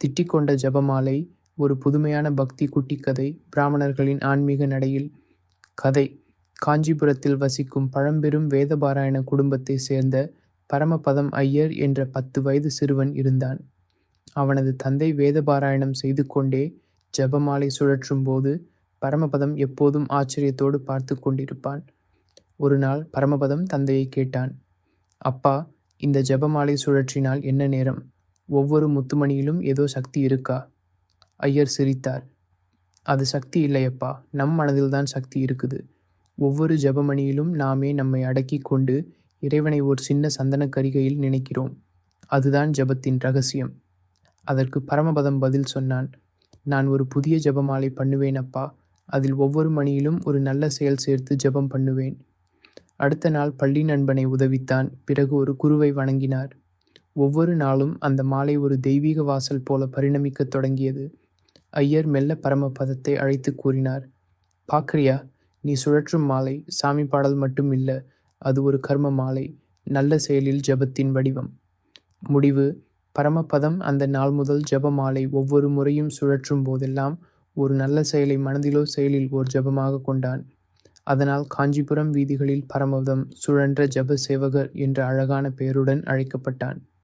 திட்டிக்கொண்ட ஜெபமாலை ஒரு புதுமையான பக்தி குட்டிக்கதை பிராமணர்களின் ஆன்மீக நடையில் கதை காஞ்சிபுரத்தில் வசிக்கும் பழம்பெரும் வேதபாராயண குடும்பத்தை சேர்ந்த பரமபதம் ஐயர் என்ற பத்து வயது சிறுவன் இருந்தான். அவனது தந்தை வேதபாராயணம் செய்து கொண்டே ஜெபமாலை சுழற்றும் போது பரமபதம் எப்போதும் ஆச்சரியத்தோடு பார்த்து கொண்டிருப்பான். ஒரு நாள் பரமபதம் தந்தையைக் கேட்டான் அப்பா இந்த ஜெபமாலை சுழற்றினால் என்ன நேரம்? ஒவ்வொரு முத்துமணியிலும் ஏதோ சக்தி இருக்கா? ஐயர் சிரித்தார். அது சக்தி இல்லையப்பா நம் மனதில்தான் சக்தி இருக்குது. ஒவ்வொரு ஜெபமணியிலும் நாமே நம்மை அடக்கி கொண்டு இறைவனை ஒரு சின்ன சந்தனக் கரிகையில் நினைக்கிறோம். அதுதான் ஜெபத்தின் ரகசியம். அதற்கு பரமபதம் பதில் சொன்னான் நான் ஒரு புதிய ஜெபமாலை பண்ணுவேன் அப்பா அதில் ஒவ்வொரு மணியிலும் ஒரு நல்ல செயல் சேர்த்து ஜெபம் பண்ணுவேன். அடுத்த நாள் பள்ளி நண்பனை உதவித்தான் பிறகு ஒரு குருவை வணங்கினார். ஒவ்வொரு நாளும் அந்த மாலை ஒரு தெய்வீக வாசல் போல பரிணமிக்கத் தொடங்கியது. ஐயர் மெல்ல பரமபதத்தை அழைத்துக் கூறினார் பாக்ரியா நீ சுழற்றும் மாலை சாமி பாடல் மட்டும் இல்ல அது ஒரு கர்ம மாலை நல்ல செயலில் ஜெபத்தின் வடிவம். முடிவு பரமபதம் அந்த நாள் முதல் ஜெப மாலை ஒவ்வொரு முறையும் சுழற்றும் போதெல்லாம் ஒரு நல்ல செயலை மனதிலோ செயலில் ஓர் ஜபமாக கொண்டான். அதனால் காஞ்சிபுரம் வீதிகளில் பரமபதம் சுழன்ற ஜப சேவகர் என்ற அழகான பெயருடன் அழைக்கப்பட்டான்.